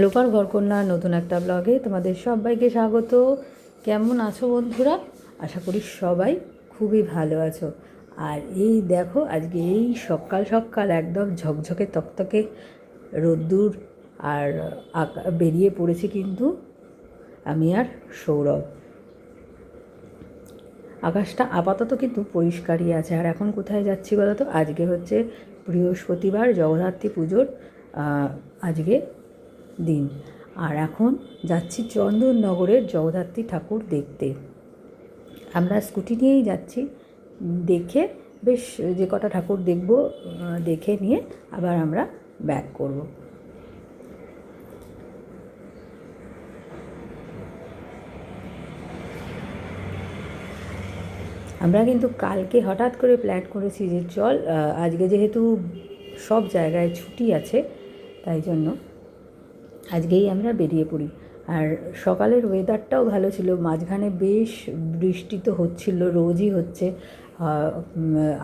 লোপার ঘরকন্যা নতুন একটা ব্লগে তোমাদের সবাইকে স্বাগত। কেমন আছো বন্ধুরা? আশা করি সবাই খুবই ভালো আছো। আর এই দেখো, আজকে এই সকাল সকাল একদম ঝকঝকে তকতকে রোদ্দুর আর বেরিয়ে পড়েছে কিন্তু আমি আর সৌরভ। আকাশটা আপাতত কিন্তু পরিষ্কারই আছে। আর এখন কোথায় যাচ্ছি বলো তো? আজকে হচ্ছে বৃহস্পতিবার জগদ্ধাত্রী পুজোর আজকে দিন। আর এখন যাচ্ছি চন্দননগরের জগদ্ধাত্রী ঠাকুর দেখতে। আমরা স্কুটি নিয়েই যাচ্ছি। দেখে বেশ যে কটা ঠাকুর দেখব দেখে নিয়ে আবার আমরা ব্যাক করব। আমরা কিন্তু কালকে হঠাৎ করে প্ল্যান করেছি যে চল আজকে যেহেতু সব জায়গায় ছুটি আছে, তাই জন্য আজকেই আমরা বেরিয়ে পড়ি। আর সকালের ওয়েদারটাও ভালো ছিল। মাঝখানে বেশ বৃষ্টি তো হচ্ছিল, রোজই হচ্ছে।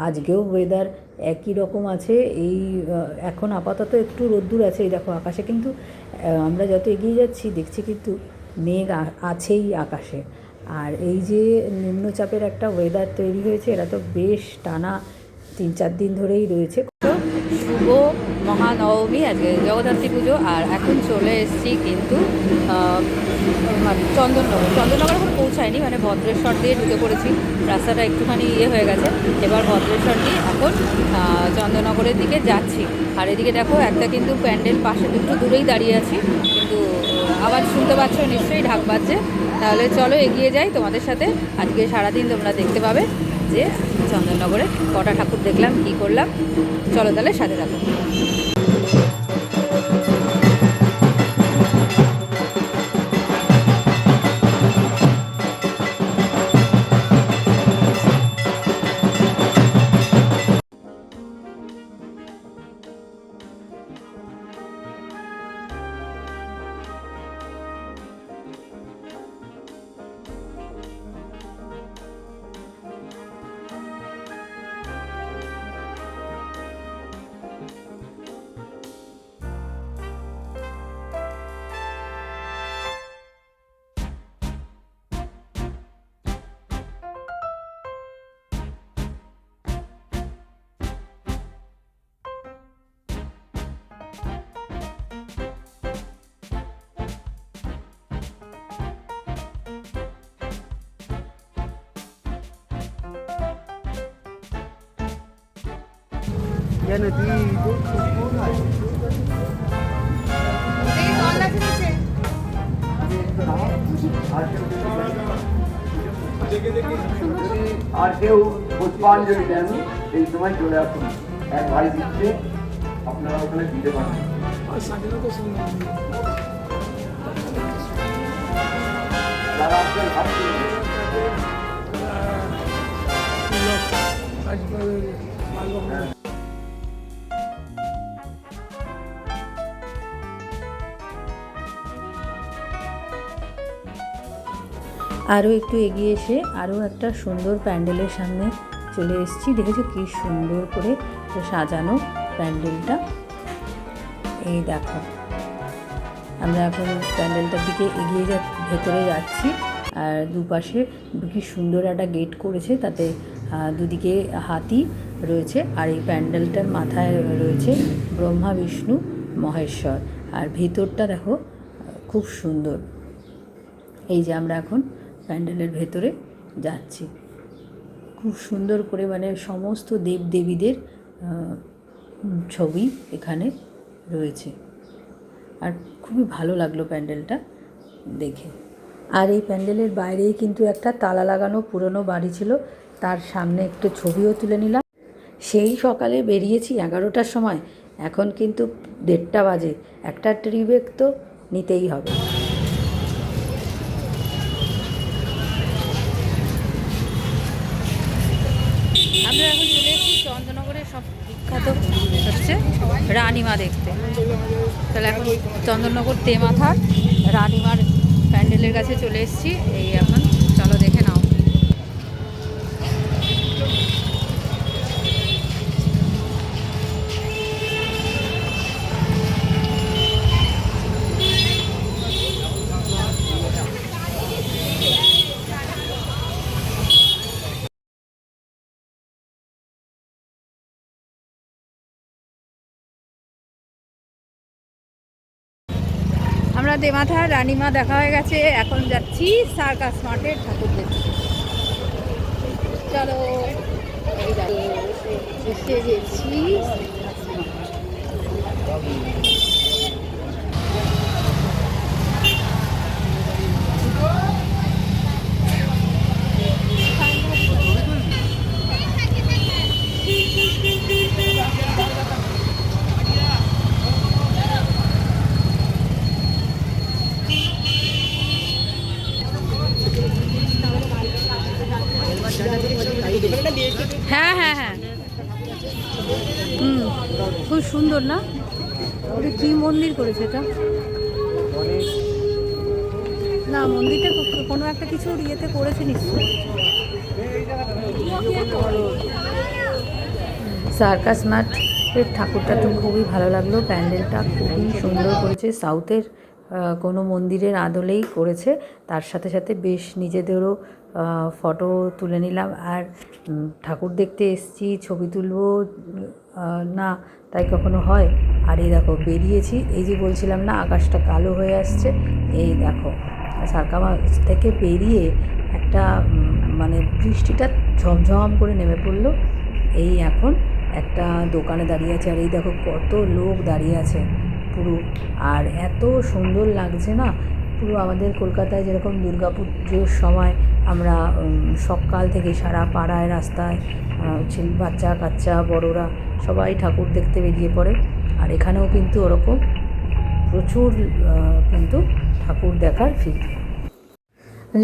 আজকেও ওয়েদার একই রকম আছে। এই এখন আপাতত একটু রোদ্দুর আছে। এই দেখো আকাশে কিন্তু আমরা যত এগিয়ে যাচ্ছি, দেখছি কিন্তু মেঘ আছেই আকাশে। আর এই যে নিম্নচাপের একটা ওয়েদার তৈরি হয়েছে, এরা তো বেশ টানা তিন চার দিন ধরেই রয়েছে। শুভ মহানবমী, আজকে জগদ্ধাত্রী পুজো, আর এখন চলে এসেছি কিন্তু মানে চন্দননগর। চন্দননগর এখন পৌঁছায়নি মানে ভদ্রেশ্বর দিয়ে ঢুকে পড়েছি। রাস্তাটা একটুখানি ইয়ে হয়ে গেছে। এবার ভদ্রেশ্বর দিয়ে এখন চন্দননগরের দিকে যাচ্ছি। আর এদিকে দেখো, একটা কিন্তু প্যান্ডেল পাশে একটু দূরেই দাঁড়িয়ে আছি। কিন্তু আবার শুনতে পাচ্ছ, নিশ্চয়ই ঢাক বাজছে। তাহলে চলো এগিয়ে যাই তোমাদের সাথে। আজকে সারাদিন তোমরা দেখতে পাবে। যে চন্দননগরে কটা ঠাকুর দেখলাম কি করলাম? চলো তাহলে সাথে থাকো। আর কেউ পুষ্পাঞ্জলি দেন এই সময় চলে আসুন এক ভাই দিচ্ছে আপনারা ওখানে দিতে পারেন যারা আসবেন হাত তুলুন। আরও একটু এগিয়ে এসে আরও একটা সুন্দর প্যান্ডেলের সামনে চলে এসেছি। দেখেছ কি সুন্দর করে সাজানো প্যান্ডেলটা? এই দেখো। আমরা এখন প্যান্ডেলটার দিকে এগিয়ে যা, ভেতরে যাচ্ছি। আর দুপাশে কি সুন্দর একটা গেট করেছে, তাতে দুদিকে হাতি রয়েছে আর এই প্যান্ডেলটার মাথায় রয়েছে ব্রহ্মা, বিষ্ণু, মহেশ্বর। আর ভেতরটা দেখো, খুব সুন্দর। এই যে আমরা এখন প্যান্ডেলের ভেতরে যাচ্ছি। খুব সুন্দর করে মানে সমস্ত দেব দেবীদের ছবি এখানে রয়েছে। আর খুবই ভালো লাগল প্যান্ডেলটা দেখে। আর এই প্যান্ডেলের বাইরেই কিন্তু একটা তালা লাগানো পুরনো বাড়ি ছিল। তার সামনে একটু ছবিও তুলে নিলাম। সেই সকালে বেরিয়েছি এগারোটার সময়। এখন কিন্তু দেড়টা বাজে। একটা ট্রিবেক তো নিতেই হবে আমরা এখন চলে এসেছি চন্দননগরের সব বিখ্যাত হচ্ছে রানীমা দেখতে। তাহলে এখন চন্দননগর তেমাথার রানিমার প্যান্ডেলের কাছে চলে এসেছি। এই আমরা দেমাথা, রানীমা দেখা হয়ে গেছে। এখন যাচ্ছি সার্কাস মার্কেট ঠাকুর দেখতে চলো, এসে গেছি হ্যাঁ হ্যাঁ হ্যাঁ হুম খুব সুন্দর না? ওটা কি মন্দির করেছে এটা? না, মন্দিরটা কোনো একটা কিছু ইয়েতে করেছে সার্কাস মাঠের ঠাকুরটা তো খুবই ভালো লাগল, প্যান্ডেলটা খুবই সুন্দর করেছে, সাউথের কোনো মন্দিরের আদলেই করেছে। তার সাথে সাথে বেশ নিজেদেরও ফটো তুলে নিলাম। আর ঠাকুর দেখতে এসছি, ছবি তুলবো না, তাই কখনো হয়? আর এই দেখো, বেরিয়েছি। এই যে বলছিলাম না, আকাশটা কালো হয়ে আসছে, এই দেখো সার্কামা থেকে বেরিয়ে একটা মানে বৃষ্টিটা ঝমঝম করে নেমে পড়ল। এই এখন একটা দোকানে দাঁড়িয়ে আছে। আর এই দেখো, কত লোক দাঁড়িয়ে আছে। পুরো। আর এত সুন্দর লাগছে না? পুরো আমাদের কলকাতায় যেরকম পুজোর সময় আমরা সকাল থেকে সারা পাড়ায়, রাস্তায় বাচ্চা, কাচ্চা, বড়রা সবাই ঠাকুর দেখতে বেরিয়ে পড়ে। আর এখানেও কিন্তু ওরকম প্রচুর কিন্তু ঠাকুর দেখার ভিড়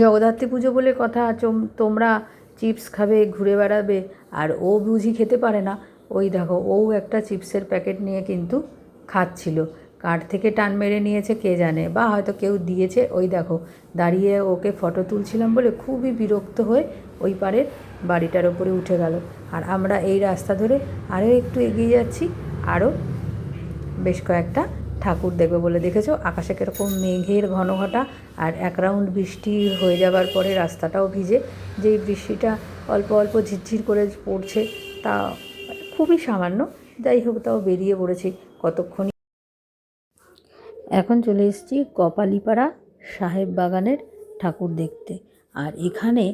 জগদ্ধাত্রী পুজো বলে কথা তোমরা চিপস খাবে, ঘুরে বেড়াবে, আর ও বুঝি খেতে পারে না। ওই দেখো, ও একটা চিপসের প্যাকেট নিয়ে কিন্তু খাচ্ছিল। কাঠ থেকে টান মেরে নিয়েছে, কে জানে? বা হয়তো কেউ দিয়েছে। ওই দেখো, দাঁড়িয়ে ওকে ফটো তুলছিলাম বলে খুবই বিরক্ত হয়ে ওই পারের বাড়িটার ওপরে উঠে গেল। আর আমরা এই রাস্তা ধরে আরও একটু এগিয়ে যাচ্ছি। আরও বেশ কয়েকটা ঠাকুর দেখবে বলে দেখেছ। আকাশে কীরকম মেঘের ঘন ঘটা আর এক রাউন্ড বৃষ্টি হয়ে যাবার পরে রাস্তাটাও ভিজে। যেই বৃষ্টিটা অল্প অল্প ঝিরঝির করে পড়ছে, তা খুবই সামান্য। যাই হোক, তাও বেরিয়ে পড়েছি। কতক্ষণ এখন চলে এসেছি কপালিপাড়া সাহেব বাগানের ঠাকুর দেখতে। আর এখানে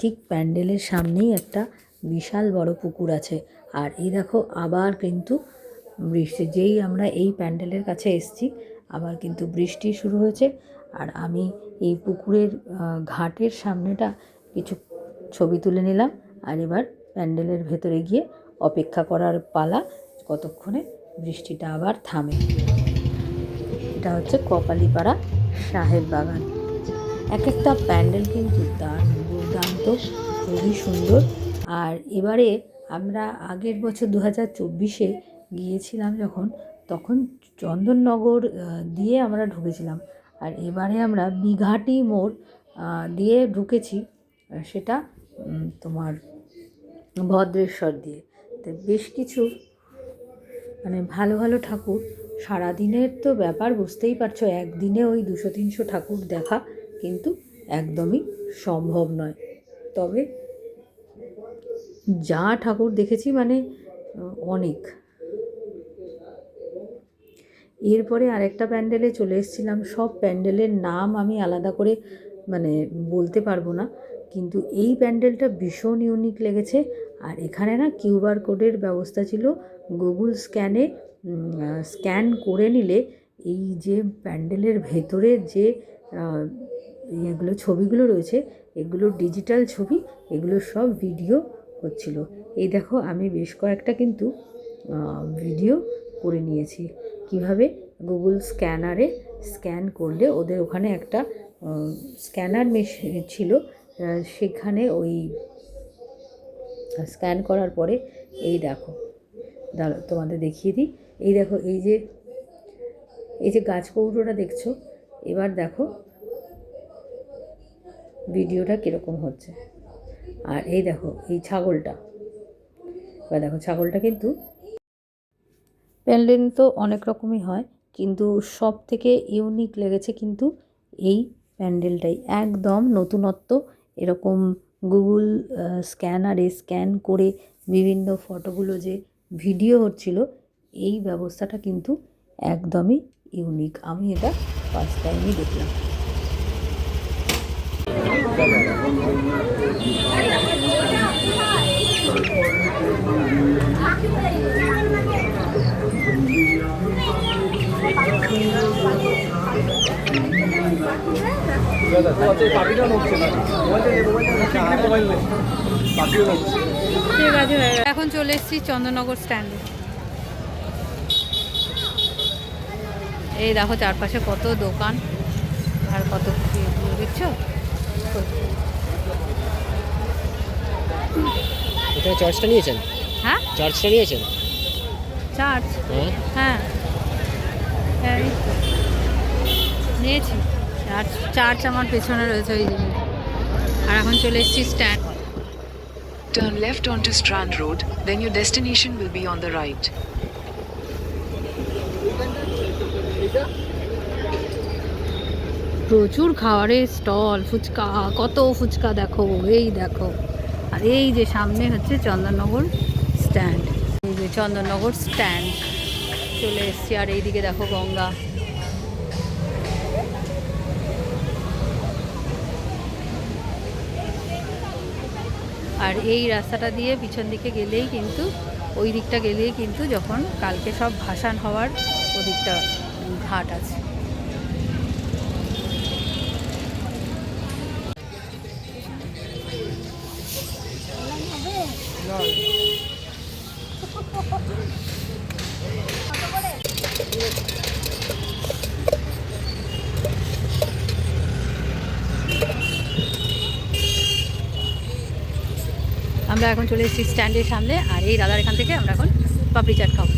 ঠিক প্যান্ডেলের সামনেই একটা বিশাল বড় পুকুর আছে। আর এই দেখো, আবার কিন্তু বৃষ্টি, যেই আমরা এই প্যান্ডেলের কাছে এসেছি, আবার কিন্তু বৃষ্টি শুরু হয়েছে। আর আমি এই পুকুরের ঘাটের সামনেটা কিছু ছবি তুলে নিলাম। আর এবার প্যান্ডেলের ভেতরে গিয়ে অপেক্ষা করার পালা, কতক্ষণে বৃষ্টিটা আবার থামে। এটা হচ্ছে কপালিপাড়া সাহেব বাগান। এক একটা প্যান্ডেল কিন্তু তার দুর্দান্ত, খুবই সুন্দর। আর এবারে আমরা আগের বছর দু হাজার চব্বিশে গিয়েছিলাম যখন, তখন চন্দননগর দিয়ে আমরা ঢুকেছিলাম। আর এবারে আমরা বিঘাটি মোড় দিয়ে ঢুকেছি, সেটা তোমার ভদ্রেশ্বর দিয়ে। তো বেশ কিছু মানে ভালো ভালো ঠাকুর সারাদিনের তো ব্যাপার, বুঝতেই পারছ, একদিনে ওই দুশো, তিনশো ঠাকুর দেখা কিন্তু একদমই সম্ভব নয়। তবে যা ঠাকুর দেখেছি মানে অনেক। এরপরে আরেকটা প্যান্ডেলে চলে এসেছিলাম। সব প্যান্ডেলের নাম আমি আলাদা করে মানে বলতে পারব না, কিন্তু এই প্যান্ডেলটা ভীষণ ইউনিক লেগেছে। আর এখানে না কিউআর কোডের ব্যবস্থা ছিল, গুগল স্ক্যানে স্ক্যান করে নিলে এই যে প্যান্ডেলের ভেতরে যে ইয়েগুলো, ছবিগুলো রয়েছে, এগুলো ডিজিটাল ছবি, এগুলো সব ভিডিও হচ্ছিল। এই দেখো, আমি বেশ কয়েকটা কিন্তু ভিডিও করে নিয়েছি। কীভাবে? গুগল স্ক্যানারে স্ক্যান করলে ওদের ওখানে একটা স্ক্যানার মেশিন ছিল সেখানে ওই স্ক্যান করার পরে এই দেখো দাঁড়া তোমাদের দেখিয়ে দিই। এই দেখো, এই যে এই যে গাছ কৌটোটা দেখছ, এবার দেখো ভিডিওটা কীরকম হচ্ছে। আর এই দেখো, এই ছাগলটা, এবার দেখো ছাগলটা কিন্তু প্যান্ডেল তো অনেক রকমই হয়, কিন্তু সব থেকে ইউনিক লেগেছে কিন্তু এই প্যান্ডেলটাই একদম নতুনত্ব, এরকম গুগল স্ক্যানারে স্ক্যান করে বিভিন্ন ফটোগুলো যে ভিডিও হচ্ছিল এই ব্যবস্থাটা কিন্তু একদমই ইউনিক আমি এটা ফার্স্ট টাইমই দেখলাম। ঠিক আছে এখন চলে এসেছি চন্দননগর স্ট্যান্ডে। এই দেখো চারপাশে কত দোকান আর কত এগুলো দেখছ? এখানে চার্জটা নিয়েছেন? হ্যাঁ? চার্জটা নিয়েছেন? চার্জ? হ্যাঁ। হ্যাঁ। হ্যাঁ। নিয়েছি। চার্জ চার্জ আমার পেছনে রয়েছে ওই জিনিস আর এখন চলে এসেছি stand. Turn left onto Strand Road, then your destination will be on the right. প্রচুর খাবারের স্টল, ফুচকা, কত ফুচকা দেখো, এই দেখো। আর এই যে সামনে হচ্ছে চন্দননগর স্ট্যান্ড। এই যে চন্দননগর স্ট্যান্ড। চলে এসছি, আর এইদিকে দেখো গঙ্গা। আর এই রাস্তাটা দিয়ে পিছন দিকে গেলেই কিন্তু, ওই দিকটা গেলেই কিন্তু যখন কালকে সব ভাসান হওয়ার ওদিকটা। ঘাট আছে। আমরা এখন চলে এসেছি স্ট্যান্ডের সামনে, আর এই দাদার এখান থেকে আমরা এখন পাপড়ি চাট খাব।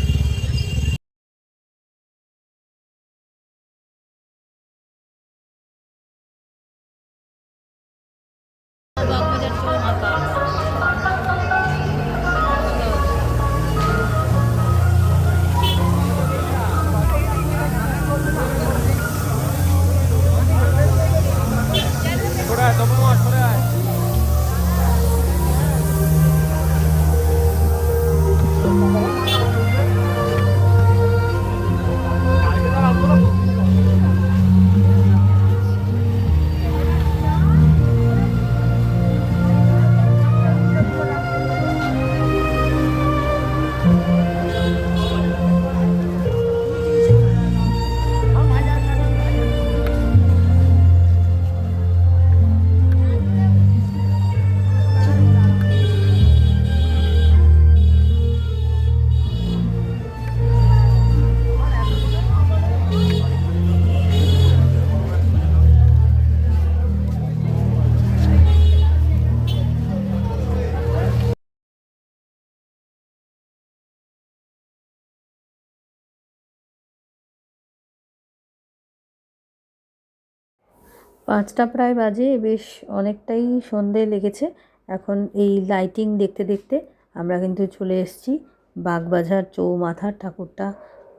পাঁচটা প্রায় বাজে, বেশ অনেকটাই সন্ধে লেগেছে। এখন এই লাইটিং দেখতে দেখতে আমরা কিন্তু চলে এসেছি বাগবাজার চৌমাথার ঠাকুরটা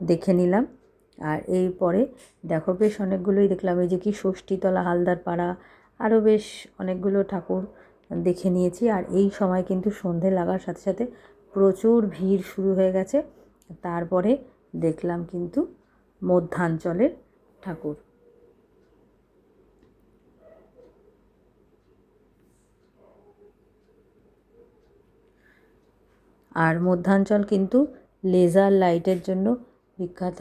দেখে নিলাম। আর এরপরে দেখো বেশ অনেকগুলোই দেখলাম, এই যে কি ষষ্ঠীতলা হালদার পাড়া আরও বেশ অনেকগুলো ঠাকুর দেখে নিয়েছি। আর এই সময় কিন্তু সন্ধে লাগার সাথে সাথে প্রচুর ভিড় শুরু হয়ে গেছে। তারপরে দেখলাম কিন্তু মধ্যাঞ্চলের ঠাকুর। আর মধ্যাঞ্চল কিন্তু লেজার লাইটের জন্য বিখ্যাত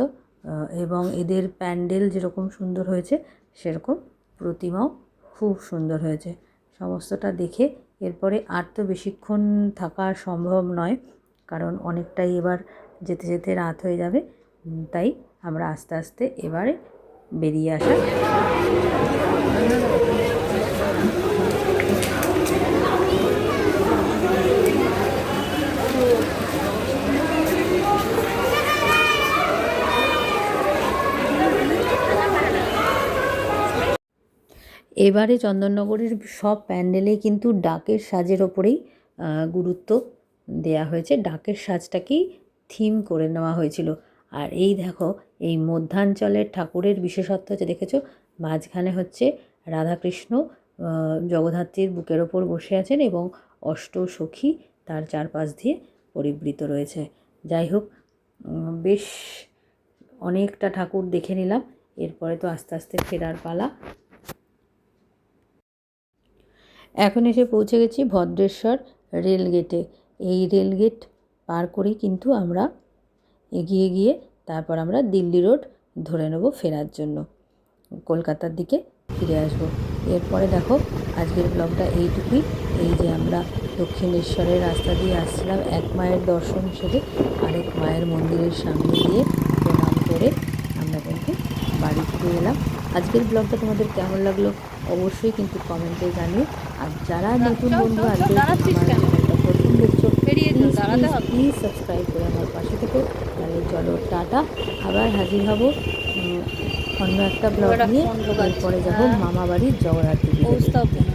এবং এদের প্যান্ডেল যেরকম সুন্দর হয়েছে, সেরকম প্রতিমাও খুব সুন্দর হয়েছে। সমস্তটা দেখে এরপরে আর তো বেশিক্ষণ থাকা সম্ভব নয়, কারণ অনেকটাই এবার যেতে যেতে রাত হয়ে যাবে। তাই আমরা আস্তে আস্তে এবারে বেরিয়ে আসা এবারে চন্দননগরের সব প্যান্ডেলেই কিন্তু ডাকের সাজের ওপরেই গুরুত্ব দেয়া হয়েছে। ডাকের সাজটাকেই থিম করে নেওয়া হয়েছিল। আর এই দেখো, এই মধ্যাঞ্চলের ঠাকুরের বিশেষত্ব হচ্ছে, দেখেছ? মাঝখানে হচ্ছে রাধাকৃষ্ণ জগদ্ধাত্রীর বুকের ওপর বসে আছেন এবং অষ্ট সখী তার চারপাশ দিয়ে পরিবৃত রয়েছে। যাই হোক বেশ অনেকটা ঠাকুর দেখে নিলাম। এরপরে তো আস্তে আস্তে ফেরার পালা। এখন এসে পৌঁছে গেছি ভদ্রেশ্বর রেলগেটে এই রেলগেট পার করেই কিন্তু আমরা এগিয়ে গিয়ে তারপর আমরা দিল্লি রোড ধরে নেব ফেরার জন্য। কলকাতার দিকে ফিরে আসব। এরপরে দেখো আজকের ব্লগটা এইটুকুই। এই যে আমরা দক্ষিণেশ্বরের রাস্তা দিয়ে আসছিলাম এক মায়ের দর্শন সেরে আরেক মায়ের মন্দিরের সামনে দিয়ে প্রণাম করে আমরা কিন্তু বাড়ি ফিরে এলাম। আজকের ব্লগটা তোমাদের কেমন লাগল অবশ্যই কিন্তু কমেন্টে জানি আর যারা নতুন বন্ধু আছে প্রথম দেখছ প্লিজ সাবস্ক্রাইব করে আমার পাশে থেকে। তাহলে চলো টাটা। আবার হাজির হব অন্য একটা ব্লগ নিয়ে। তারপরে যাব মামা বাড়ির জগন্নাথ দেবী পৌঁছতাম না